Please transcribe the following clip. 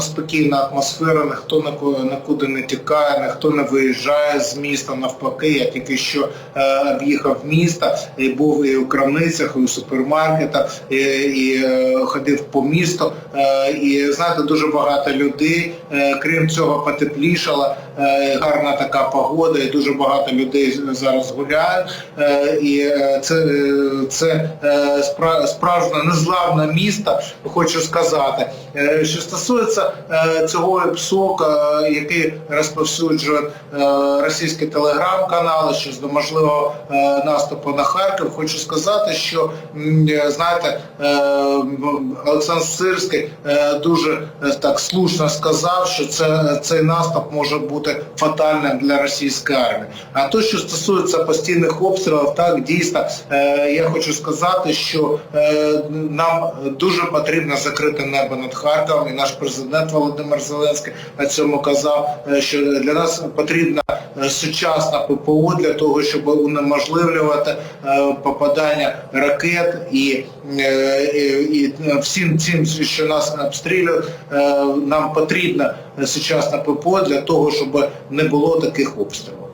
спокійна атмосфера, ніхто нікуди, не тікає, ніхто не виїжджає з міста. Навпаки, я тільки що е, об'їхав місто і був і у крамницях, і у супермаркетах, і, і е, ходив по місту. Е, і знаєте, дуже багато людей. Е, крім цього, потеплішало, е, гарна така погода, і дуже багато людей зараз гуляють. Е, і е, це, е, це е, спра- справжнє незламне місто, хочу сказати. Е, Що стосується е, цього ПСОК, е, який розповсюджує е, російські телеграм-канали щодо можливого наступу на Харків, хочу сказати, що знаєте, Олександр Сирський дуже так слушно сказав, що це, цей наступ може бути фатальним для російської армії. А то, що стосується постійних обстрілів, так дійсно я хочу сказати, що нам дуже потрібно закрити небо над Харковом, і наш президент Володимир Зеленський на цьому казав, е, що для нас потрібна е, сучасна ППО для того, щоб унеможливлювати е, попадання ракет і, і, всім цим, що нас обстрілюють, нам потрібна сучасна ППО для того, щоб не було таких обстрілів.